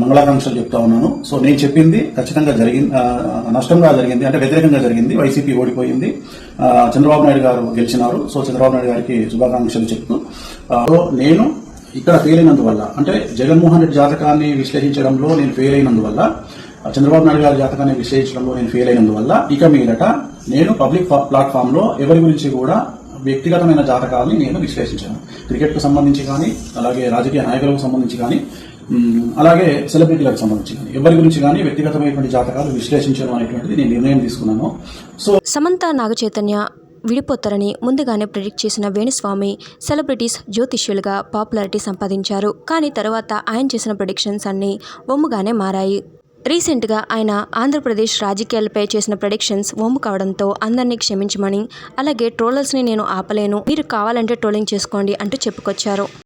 మంగళాకాంక్షలు చెప్తా ఉన్నాను. సో నేను చెప్పింది ఖచ్చితంగా జరిగింది నష్టంగా జరిగింది అంటే వ్యతిరేకంగా జరిగింది. వైసీపీ ఓడిపోయింది. చంద్రబాబు నాయుడు గారు గెలిచినారు. సో చంద్రబాబు నాయుడు గారికి శుభాకాంక్షలు చెప్తూ సో నేను ఇక్కడ ఫెయిల్ అయినందువల్ల అంటే జగన్మోహన్ రెడ్డి జాతకాన్ని విశ్లేషించడంలో నేను ఫెయిల్ అయినందువల్ల చంద్రబాబు నాయుడు గారి జాతకాన్ని విశ్లేషించడంలో నేను ఫెయిల్ అయినందువల్ల ఇక మీదట నేను పబ్లిక్ ప్లాట్ఫామ్లో ఎవరి గురించి కూడా వ్యక్తిగతమైన జాతకాలని నేను విశ్లేషించాను. క్రికెట్కు సంబంధించి కానీ అలాగే రాజకీయ నాయకులకు సంబంధించి కానీ అలాగే సెలబ్రిటీలకు సంబంధించి కానీ. ఎవరి గురించి కానీ వ్యక్తిగతమైనటువంటి జాతకాలు విశ్లేషించడం అనేటువంటిది నేను నిర్ణయం తీసుకున్నాను. సో సమంత నాగచైతన్య విడిపోతారని ముందుగానే ప్రిడిక్ట్ చేసిన వేణుస్వామి సెలబ్రిటీస్ జ్యోతిష్యులుగా పాపులారిటీ సంపాదించారు. కానీ తర్వాత ఆయన చేసిన ప్రొడిక్షన్స్ అన్నీ ఒమ్ముగానే మారాయి. రీసెంట్గా ఆయన ఆంధ్రప్రదేశ్ రాజకీయాలపై చేసిన ప్రొడిక్షన్స్ ఒమ్ము కావడంతో అందరినీ క్షమించమని అలాగే ట్రోలర్స్ని నేను ఆపలేను మీరు కావాలంటే ట్రోలింగ్ చేసుకోండి అంటూ చెప్పుకొచ్చారు.